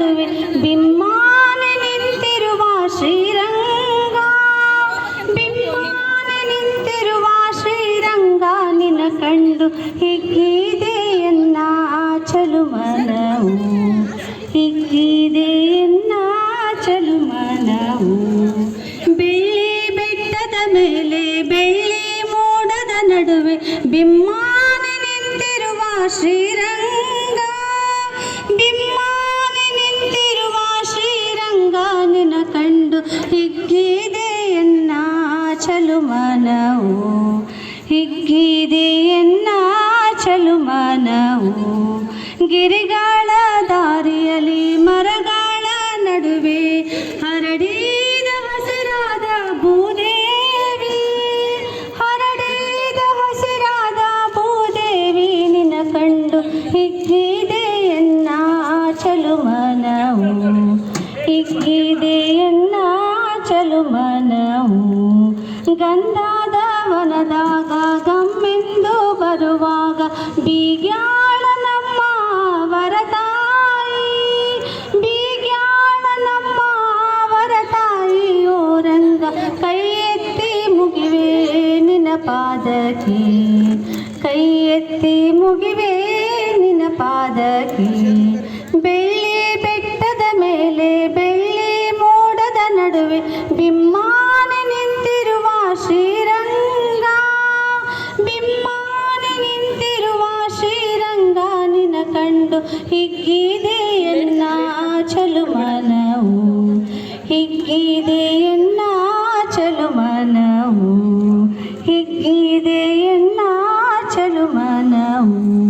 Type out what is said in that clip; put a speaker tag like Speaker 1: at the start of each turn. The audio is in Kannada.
Speaker 1: ನಡುವೆ ಬಿಮ್ಮಾನ ನಿಂತಿರುವ ಶ್ರೀರಂಗ ಬಿಮ್ಮಾನ ನಿಂತಿರುವ ಶ್ರೀರಂಗ ನಿನ ಕಂಡು ಹಿಗ್ಗಿದೆಯನ್ನ ಚಲು ಮನವು ಹಿಗ್ಗಿದೆಯನ್ನ ಚಲು ಮನವು ಬೆಳ್ಳಿ ಬೆಟ್ಟದ ಮೇಲೆ ಬೆಳ್ಳಿ ಮೋಡದ ನಡುವೆ ಬಿಮ್ಮಾನೆ ಕಂಡು ಹಿಗ್ಗಿದೆ ಮನವು. ಚಲುಮನವು ಹಿಗ್ಗಿದೆ ಎನ್ನ ಚಲುಮನವು ಗಿರಿಗಳ ದಾರಿಯಲ್ಲಿ ಮರಗಳ ನಡುವೆ ಹರಡಿದ ಹಸಿರಾದ ಭೂದೇವಿ. ಹರಡಿದ ಹಸಿರಾದ ಭೂದೇವಿ ನಿನ್ನ ಕಂಡು ಹಿಗ್ಗಿದೆ ಎನ್ನ ಚಲುಮನವು ಹಿಗ್ಗಿದೆ ಚಲುಮನವು ಗಂಧಾದ ವನದಾಗ ಗಮ್ಮೆಂದು ಬರುವಾಗ ಬೀಗ್ಯಾಳ ನಮ್ಮ ವರತಾಯಿ. ಬೀಗ್ಯಾಳ ನಮ್ಮ ವರತಾಯಿ ಓರಂಗ ಕೈ ಎತ್ತಿ ಮುಗಿವೆ ನಿನ ಪಾದಕ್ಕೆ ಕೈ ಎತ್ತಿ ಮುಗಿವೆ ನಿನ ಪಾದಕ್ಕೆ ನಡುವೆ ಬಿಮ್ಮಾನೆ ನಿಂತಿರುವ ಶ್ರೀರಂಗ. ಬಿಮ್ಮಾನೆ ನಿಂತಿರುವ ಶ್ರೀರಂಗ ನಿನ ಕಂಡು ಹಿಗ್ಗಿದೆಯನ್ನ ಚಲು ಮನವು. ಹಿಗ್ಗಿದೆಯನ್ನ ಚಲು ಮನವು. ಹಿಗ್ಗಿದೆಯನ್ನ ಚಲು ಮನವು.